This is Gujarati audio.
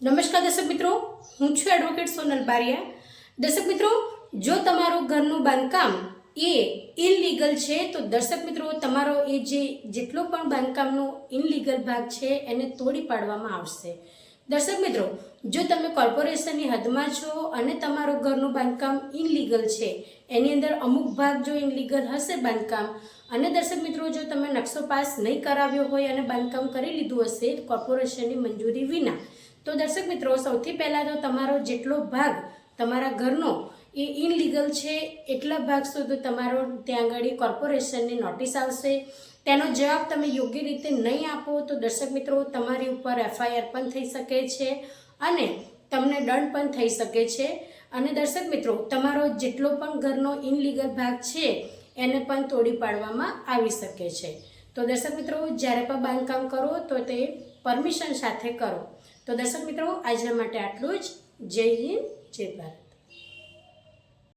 નમસ્કાર દર્શક મિત્રો, હું છું એડવોકેટ સોનલ બારિયા. દર્શક મિત્રો, જો તમારું ઘરનું બાંધકામ એ ઇનલીગલ છે, તો દર્શક મિત્રો, તમારો એ જે જેટલો પણ બાંધકામનો ઇનલીગલ ભાગ છે, એને તોડી પાડવામાં આવશે. દર્શક મિત્રો, જો તમે કોર્પોરેશનની હદમાં છો અને તમારું ઘરનું બાંધકામ ઇનલીગલ છે, એની અંદર અમુક ભાગ જો ઇનલીગલ હશે બાંધકામ, અને દર્શક મિત્રો, જો તમે નકશો પાસ નહીં કરાવ્યો હોય અને બાંધકામ કરી લીધું હશે કોર્પોરેશનની મંજૂરી વિના, તો દર્શક મિત્રો, સૌથી પહેલાં તો તમારો જેટલો ભાગ તમારા ઘરનો એ ઇનલીગલ છે, એટલા ભાગ સુધી તમારો ત્યાં આગળ કોર્પોરેશનની નોટિસ આવશે. તેનો જવાબ તમે યોગ્ય રીતે નહીં આપો તો દર્શક મિત્રો, તમારી ઉપર એફઆઈઆર પણ થઈ શકે છે અને તમને દંડ પણ થઈ શકે છે. અને દર્શક મિત્રો, તમારો જેટલો પણ ઘરનો ઇનલીગલ ભાગ છે, એને પણ તોડી પાડવામાં આવી શકે છે. તો દર્શક મિત્રો, જ્યારે પણ બાંધકામ કરો તો તે પરમિશન સાથે કરો. તો દર્શક મિત્રો, આજના માટે આટલું જ. જય હિન્દ, જય ભારત.